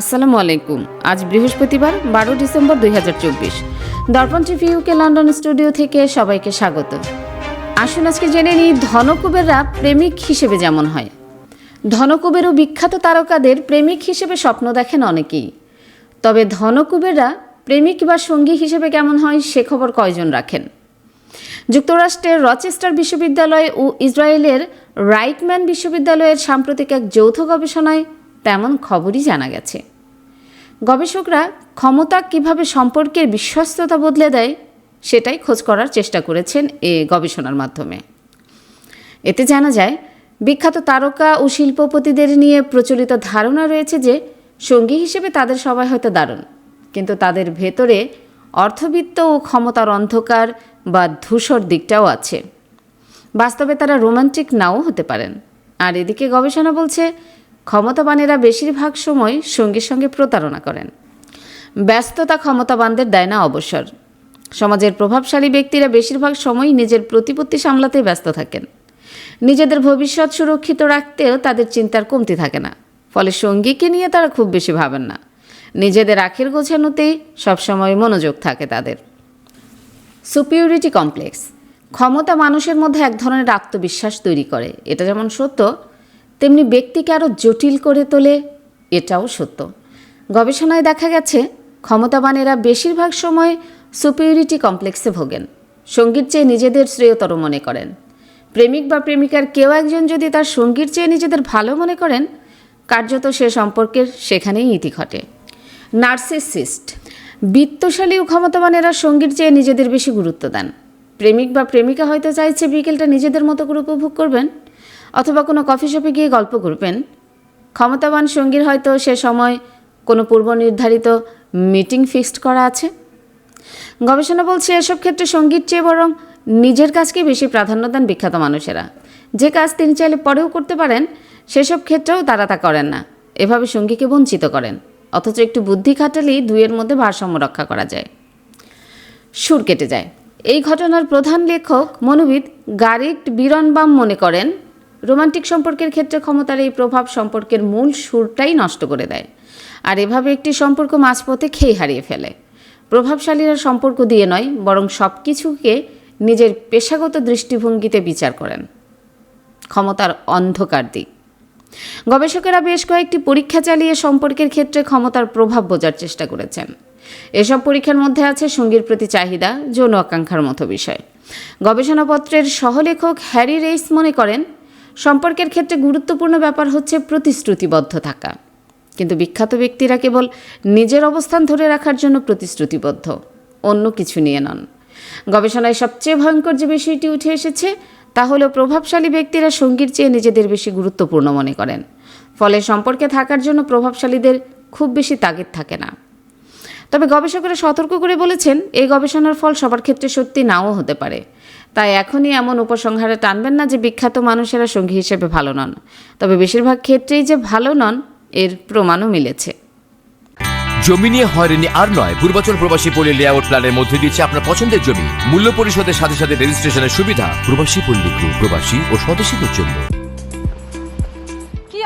আসসালামু আলাইকুম। আজ বৃহস্পতিবার, বারো ডিসেম্বর দুই হাজার চব্বিশ। দর্পণ টিভি ইউকে লন্ডন স্টুডিও থেকে সবাইকে স্বাগত। আসুন আজকে জেনে নিই ধনকুবেররা প্রেমিক হিসেবে যেমন হয়। ধনকুবের ও বিখ্যাত তারকাদের প্রেমিক হিসেবে স্বপ্ন দেখেন অনেকেই। তবে ধনকুবেররা প্রেমিক বা সঙ্গী হিসেবে কেমন হয় সে খবর কয়জন রাখেন? যুক্তরাষ্ট্রের রচেস্টার বিশ্ববিদ্যালয় ও ইসরায়েলের রাইটম্যান বিশ্ববিদ্যালয়ের সাম্প্রতিক এক যৌথ গবেষণায় তেমন খবরই জানা গেছে। গবেষকরা ক্ষমতা কীভাবে সম্পর্কের বিশ্বস্ততা বদলে দেয় সেটাই খোঁজ করার চেষ্টা করেছেন এ গবেষণার মাধ্যমে। এতে জানা যায়, বিখ্যাত তারকা ও শিল্পপতিদের নিয়ে প্রচলিত ধারণা রয়েছে যে সঙ্গী হিসেবে তাদের সবাই হয়তো দারুণ, কিন্তু তাদের ভেতরে অর্থবিত্ত ও ক্ষমতার অন্ধকার বা ধূসর দিকটাও আছে। বাস্তবে তারা রোমান্টিক নাও হতে পারেন। আর এদিকে গবেষণা বলছে ক্ষমতাবানেরা বেশিরভাগ সময় সঙ্গীর সঙ্গে প্রতারণা করেন। ব্যস্ততা ক্ষমতাবানদের দেয় না অবসর। সমাজের প্রভাবশালী ব্যক্তিরা বেশিরভাগ সময় নিজের প্রতিপত্তি সামলাতে ব্যস্ত থাকেন। নিজেদের ভবিষ্যৎ সুরক্ষিত রাখতেও তাদের চিন্তার কমতি থাকে না। ফলে সঙ্গীকে নিয়ে তারা খুব বেশি ভাবেন না। নিজেদের আখের গোছানোতেই সবসময় মনোযোগ থাকে তাদের। Superiority complex. ক্ষমতা মানুষের মধ্যে এক ধরনের আত্মবিশ্বাস তৈরি করে। এটা যেমন সত্য তেমনি ব্যক্তিকে আরও জটিল করে তোলে, এটাও সত্য। গবেষণায় দেখা গেছে, ক্ষমতাবানেরা বেশিরভাগ সময় সুপিউরিটি কমপ্লেক্সে ভোগেন, সঙ্গীর চেয়ে নিজেদের শ্রেয়তর মনে করেন। প্রেমিক বা প্রেমিকার কেউ একজন যদি তার সঙ্গীর চেয়ে নিজেদের ভালো মনে করেন, কার্যত সে সম্পর্কের সেখানেই ইতি ঘটে। নার্সিসিস্ট, বিত্তশালী ও ক্ষমতাবানেরা সঙ্গীর চেয়ে নিজেদের বেশি গুরুত্ব দেন। প্রেমিক বা প্রেমিকা হয়তো চাইছে বিকেলটা নিজেদের মতো করে উপভোগ করবেন অথবা কোনো কফি শপে গিয়ে গল্প করবেন। ক্ষমতাবান সঙ্গীর হয়তো সে সময় কোনো পূর্ব নির্ধারিত মিটিং ফিক্সড করা আছে। গবেষণা বলছে এসব ক্ষেত্রে সংগীত চেয়ে বরং নিজের কাজকে বেশি প্রাধান্য দেন বিখ্যাত মানুষেরা। যে কাজ তিনি চাইলে পরেও করতে পারেন, সেসব ক্ষেত্রেও তারা তা করেন না। এভাবে সঙ্গীকে বঞ্চিত করেন, অথচ একটু বুদ্ধি খাটালেই দুইয়ের মধ্যে ভারসাম্য রক্ষা করা যায়। সুর কেটে যায়। এই ঘটনার প্রধান লেখক মনোবিদ গারিট বিরনবাম মনে করেন রোমান্টিক সম্পর্কের ক্ষেত্রে ক্ষমতার এই প্রভাব সম্পর্কের মূল সুরটাই নষ্ট করে দেয়। আর এভাবে একটি সম্পর্ক মাঝপথে খেয়ে হারিয়ে ফেলে। প্রভাবশালীরা সম্পর্ক দিয়ে নয়, বরং সব কিছুকে নিজের পেশাগত দৃষ্টিভঙ্গিতে বিচার করেন। ক্ষমতার অন্ধকার দিক। গবেষকেরা বেশ কয়েকটি পরীক্ষা চালিয়ে সম্পর্কের ক্ষেত্রে ক্ষমতার প্রভাব বোঝার চেষ্টা করেছেন। এসব পরীক্ষার মধ্যে আছে সঙ্গীর প্রতি চাহিদা, যৌন আকাঙ্ক্ষার মতো বিষয়। গবেষণাপত্রের সহলেখক হ্যারি রেইস মনে করেন সম্পর্কের ক্ষেত্রে গুরুত্বপূর্ণ ব্যাপার হচ্ছে প্রতিশ্রুতিবদ্ধ থাকা। কিন্তু বিখ্যাত ব্যক্তিরা কেবল নিজের অবস্থান ধরে রাখার জন্য প্রতিশ্রুতিবদ্ধ, অন্য কিছু নিয়ে নন। গবেষণায় সবচেয়ে ভয়ঙ্কর যে বিষয়টি উঠে এসেছে, তা হলো প্রভাবশালী ব্যক্তিরা সঙ্গীর চেয়ে নিজেদের বেশি গুরুত্বপূর্ণ মনে করেন। ফলে সম্পর্কে থাকার জন্য প্রভাবশালীদের খুব বেশি তাগিদ থাকে না। তবে গবেষকেরা সতর্ক করে বলেছেন, এই গবেষণার ফল সবার ক্ষেত্রে সত্যি নাও হতে পারে। তাই এখনই এমন উপসংহারে টানবেন না যে বিখ্যাত মানুষেরা সঙ্গী হিসেবে ভালো নন। তবে বেশিরভাগ ক্ষেত্রেই যে ভালো নন, এর প্রমাণও মিলেছে। জমি নিয়ে হয়রানি আর নয়, পূর্বাচল প্রবাসী পল্লী লেআউট প্ল্যানের মধ্যে দিচ্ছে আপনার পছন্দের জমি। মূল্য পরিশোধের সাথে সাথে রেজিস্ট্রেশনের সুবিধা। প্রবাসী পল্লী প্রবাসী ও স্বদেশীদের জন্য।